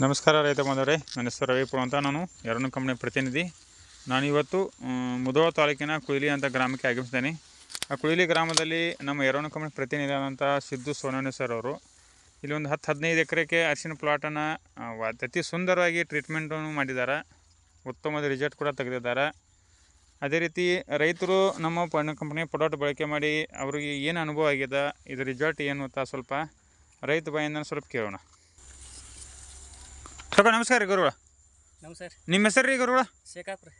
ನಮಸ್ಕಾರ ರೈತ ಬಂದವರೇ ನನ್ನ ಹೆಸರು ರವಿಪುರ ಅಂತ ನಾನು ಎರಡು ಕಂಪ್ನಿ ಪ್ರತಿನಿಧಿ. ನಾನು ಇವತ್ತು ಮುಧೋಳ ತಾಲೂಕಿನ ಕುಯಿಲಿ ಅಂತ ಗ್ರಾಮಕ್ಕೆ ಆಗಮಿಸಿದ್ದೇನೆ. ಆ ಕುಯಿಲಿ ಗ್ರಾಮದಲ್ಲಿ ನಮ್ಮ ಎರಡು ಕಂಪ್ನಿ ಪ್ರತಿನಿಧಿ ಆದಂಥ ಸಿದ್ದು ಸೋನಾನಿ ಸರ್ ಅವರು, ಇಲ್ಲಿ ಒಂದು ಹತ್ತು ಹದಿನೈದು ಎಕರೆಗೆ ಅರಿಶಿನ ಪ್ಲಾಟನ್ನು ಅತಿ ಸುಂದರವಾಗಿ ಟ್ರೀಟ್ಮೆಂಟನ್ನು ಮಾಡಿದ್ದಾರೆ. ಉತ್ತಮವಾದ ರಿಸಲ್ಟ್ ಕೂಡ ತೆಗೆದಿದ್ದಾರೆ. ಅದೇ ರೀತಿ ರೈತರು ನಮ್ಮ ಕಂಪ್ನಿ ಪ್ರಾಡಕ್ಟ್ ಬಳಕೆ ಮಾಡಿ ಅವರಿಗೆ ಏನು ಅನುಭವ ಆಗಿದೆ ಇದು ರಿಸಲ್ಟ್ ಏನು ಅಂತ ಸ್ವಲ್ಪ ರೈತ ಬಾಯಿಂದ ಸ್ವಲ್ಪ ಕೇಳೋಣ. ಸ್ವಲ್ಪ ನಮಸ್ಕಾರ ರೀ ಗುರುಗಳ. ನಮಸ್ಕಾರ ನಿಮ್ಮ ಹೆಸರು ರೀ ಗುರುಗಳ? ಶೇಖಾಪ್ ರೀ.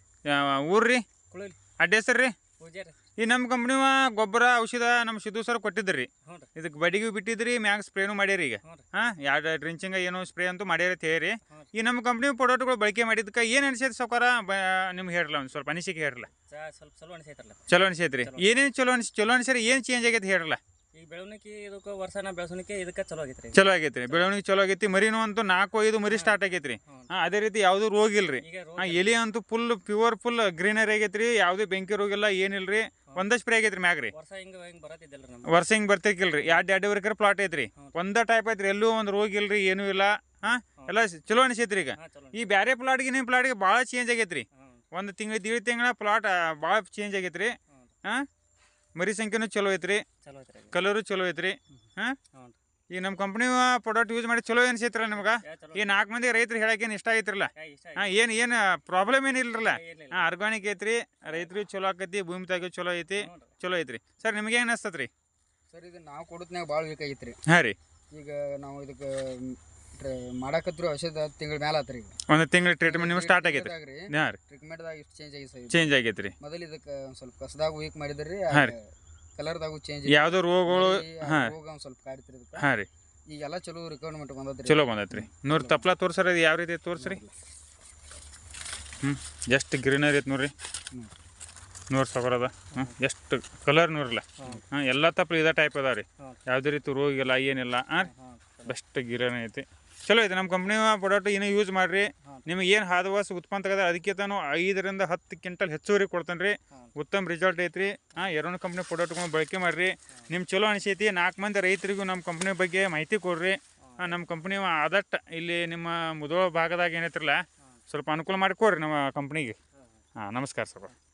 ಊರು ರೀ? ಕುಳಲಿ. ಅಡ್ಡ ಹೆಸರು ರೀ? ಪೂಜಾರಿ ಈ ನಮ್ಮ ಕಂಪ್ನಿ ಗೊಬ್ಬರ ಔಷಧ ನಮ್ಮ ಸಿದ್ದು ಸರ್ ಕೊಟ್ಟಿದ್ರಿ ರೀ. ಇದಕ್ಕೆ ಬಡಿಗೆ ಬಿಟ್ಟಿದ್ರಿ ಮ್ಯಾಗ ಸ್ಪ್ರೇನು ಮಾಡ್ಯಾರಿ ಈಗ. ಹಾಂ ಎರಡು ಡ್ರಿಂಚಿಂಗ್ ಏನೋ ಸ್ಪ್ರೇ ಅಂತೂ ಮಾಡ್ಯಾರ ತೇರಿ ಈ ನಮ್ಮ ಕಂಪ್ನಿ ಪ್ರಾಡಕ್ಟ್ಗಳು ಬಳಕೆ ಮಾಡಿದ್ದಕ್ಕೆ ಏನು ಅನಿಸೈತೆ ಸೌಕಾರ? ನಿಮ್ಗೆ ಹೇಳಲ್ಲ ಒಂದು ಸ್ವಲ್ಪ ಅನಿಸಿಕೆ ಹೇಳಲ್ಲ ಸ್ವಲ್ಪ ಚಲೋ ಅನಿಸೈತಲ್ಲ ಚಲೋ ಅನಿಸೈತ್ರಿ. ಏನೇನು ಚಲೋ ಅನಿಸ್ ಚಲೋ ಅನಿಸ್ರಿ ಏನು ಚೇಂಜ್ ಆಗೈತೆ ಹೇಳಲ್ಲ ಬೆಳವಣಿಗೆ ಇದಕ್ಕೆ ವರ್ಷನ ಬೆಳವಣಿಗೆ ಇದಕ್ಕೆ ಚಲೋ ಆಗೈತೆ ರೀ ಆಗೈತ್ರಿ. ಬೆಳವಣಿಗೆ ಚಲೋ ಆಗೈತಿ. ಮರಿನೂ ಅಂತೂ ನಾಲ್ಕು ಐದು ಮರಿ ಸ್ಟಾರ್ಟ್ ಆಗೈತ್ರಿ. ರೀ ಹಾಂ ಅದೇ ರೀತಿ ಯಾವುದೂ ರೋಗ ಇಲ್ರಿ. ಈಗ ರೋಗ ಹಾಂ ಎಲಿ ಅಂತೂ ಫುಲ್ ಪ್ಯೂರ್ ಫುಲ್ ಗ್ರೀನರಿ ಆಗೈತ್ರಿ. ಯಾವುದೇ ಬೆಂಕಿ ರೋಗ ಇಲ್ಲ ಏನಿಲ್ರಿ. ಒಂದೇ ಸ್ಪ್ರೇ ಆಗೈತ್ರಿ ಮ್ಯಾಗ ರೀ ವರ್ಷ ಹಿಂಗೆ ಹಿಂಗೆ ಬರತ್ತಿದ್ದಲ್ಲ ರೀ ನಮ್ಗೆ ವರ್ಷ ಹಿಂಗೆ ಬರ್ತಿರ್ಕಿಲ್ರಿ ಎರಡು ಎರಡೂವರೆ ಎಕರೆ ಪ್ಲಾಟ್ ಐತ್ರಿ. ಒಂದ ಟೈಪ್ ಐತ್ರಿ. ಎಲ್ಲೂ ಒಂದು ರೋಗ ಇಲ್ರಿ ಏನೂ ಇಲ್ಲ. ಹಾಂ ಎಲ್ಲ ಚಲೋ ಅನಿಸೈತ್ರಿ ಈಗ. ಹಾಂ ಚಲೋ ಈ ಬ್ಯಾರೆ ಪ್ಲಾಟ್ಗೆ ನಿಮ್ಮ ಪ್ಲಾಟ್ಗೆ ಭಾಳ ಚೇಂಜ್ ಆಗೈತ್ರಿ. ಒಂದ್ ತಿಂಗಳು ದೀಡ್ ತಿಂಗಳ ಪ್ಲಾಟ್ ಭಾಳ ಚೇಂಜ್ ಆಗೈತ್ರಿ. ಹಾಂ? ಮರಿ ಸಂಖ್ಯೆನೂ ಚಲೋ ಐತ್ರಿ. ಚಲೋ ಐತೆ ಕಲರು ಚಲೋ ಐತ್ರಿ. ಹಾಂ? ಹ್ಞೂ ಈ ನಮ್ಮ ಕಂಪ್ನಿ ಪ್ರಾಡಕ್ಟ್ ಯೂಸ್ ಮಾಡಿ ಚಲೋ ಅನ್ಸೈತ್ರಲ್ಲ ನಿಮ್ಗೆ? ಈ ನಾಲ್ಕು ಮಂದಿ ರೈತರು ಹೇಳಕ್ಕೇನು ಇಷ್ಟ ಐತ್ರಲ್ಲ? ಹಾಂ ಏನು ಏನು ಪ್ರಾಬ್ಲಮ್ ಏನಿಲ್ಲರಲ್ಲ ಹಾಂ ಆರ್ಗಾನಿಕ್ ಐತ್ರಿ. ರೈತರು ಚಲೋ ಆಕೈತಿ ಭೂಮಿ ತಾಗ ಚಲೋ ಐತಿ ಚಲೋ ಐತ್ರಿ. ಸರ್ ನಿಮ್ಗೆ ಏನು ಅನಿಸ್ತತ್ರಿ ಸರ್ ಇದು ನಾವು ಕೊಡೋದ್ನಾಗ ಭಾಳ ಬೇಕಾಗಿತ್ತು ರೀ ಹಾಂ ರೀ. ಈಗ ನಾವು ಇದಕ್ಕೆ ಮಾಡಾಕತ್ರು ಔಷಧ ತಿಂಗಳ ಮೇಲೆ ಆತ್ರಿ ಈಗ. ಒಂದು ತಿಂಗಳ ಟ್ರೀಟ್ಮೆಂಟ್ ನಿಮ್ಗೆ ಸ್ಟಾರ್ಟ್ ಆಗೈತೆ ಟ್ರೀಟ್ಮೆಂಟ್ ಹಾಂ ರೀ. ಟ್ರೀಟ್ಮೆಂಟ್ದಾಗ ಇಷ್ಟು ಚೇಂಜ್ ಆಗಿ ಸರ್ ಚೇಂಜ್ ಆಗೈತ್ರಿ. ಮೊದಲು ಇದಕ್ಕೆ ಒಂದು ಸ್ವಲ್ಪ ಕಸದಾಗ ವೀಕ್ ಮಾಡಿದ್ರಿ ಹಾಂ ರೀ. ಕಲರ್ದಾಗೂ ಚೇಂಜ್ ಯಾವುದೋ ರೋಗಗಳು ಹಾಂ ರೋಗ ಒಂದು ಸ್ವಲ್ಪ ಕಾಡ್ತಿರಿ ಇದಕ್ಕೆ. ಹಾಂ ರೀ. ಈಗೆಲ್ಲ ಚಲೋ ರಿಕವರ್ಮೆಂಟ್ ಬಂದದ್ರಿ. ಚಲೋ ಬಂದೈತ್ರಿ. ನೂರು ತಪ್ಲ ತೋರ್ಸರ ಇದು ಯಾವ ರೀತಿ ತೋರ್ಸ್ರಿ? ಹ್ಞೂ ಎಷ್ಟು ಗ್ರೀನರಿ ಐತೆ ನೋಡ್ರಿ? ಹ್ಮ್. ಸಗರದ ಸಾವಿರ ಅದ. ಹ್ಞೂ ಎಷ್ಟು ಕಲರ್ ನೋಡ್ರಲ್ಲ? ಹಾಂ ಎಲ್ಲ ತಪ್ಪಲು ಇದೇ ಟೈಪ್ ಅದಾವ ರೀ ಯಾವುದೇ ರೀತಿ ರೋಗಿಲ್ಲ ಏನಿಲ್ಲ. ಹಾಂ ರೀ. ಬೆಸ್ಟ್ ಗಿರಣಿ ಐತಿ. ಚಲೋ ಐತೆ. ನಮ್ಮ ಕಂಪ್ನಿ ಪ್ರಾಡಕ್ಟ್ ಏನು ಯೂಸ್ ಮಾಡಿರಿ. ನಿಮಗೆ ಏನು ಹಾದವಾಸ ಉತ್ಪನ್ನ ತೆಗೆದ್ರೆ ಅದಕ್ಕೆ ತಾನು ಐದರಿಂದ ಹತ್ತು ಕ್ವಿಂಟಲ್ ಹೆಚ್ಚುವರಿ ಕೊಡ್ತಾನೆ ರೀ. ಉತ್ತಮ ರಿಸಲ್ಟ್ ಐತ್ರಿ. ಹಾಂ ಎರಡು ಕಂಪ್ನಿ ಪ್ರಾಡಕ್ಟ್ಗಳು ಬಳಕೆ ಮಾಡಿರಿ. ನಿಮ್ಮ ಚಲೋ ಅನಿಸೈತಿ. ನಾಲ್ಕು ಮಂದಿ ರೈತರಿಗೂ ನಮ್ಮ ಕಂಪ್ನಿ ಬಗ್ಗೆ ಮಾಹಿತಿ ಕೊಡ್ರಿ. ಹಾಂ. ನಮ್ಮ ಕಂಪ್ನಿ ಆದಷ್ಟು ಇಲ್ಲಿ ನಿಮ್ಮ ಮುದೋಳ ಭಾಗದಾಗ ಏನೈತ್ರಲ್ಲ ಸ್ವಲ್ಪ ಅನುಕೂಲ ಮಾಡಿ ಕೊಡ್ರಿ ನಮ್ಮ ಕಂಪ್ನಿಗೆ ಹಾಂ ನಮಸ್ಕಾರ ಸರ್.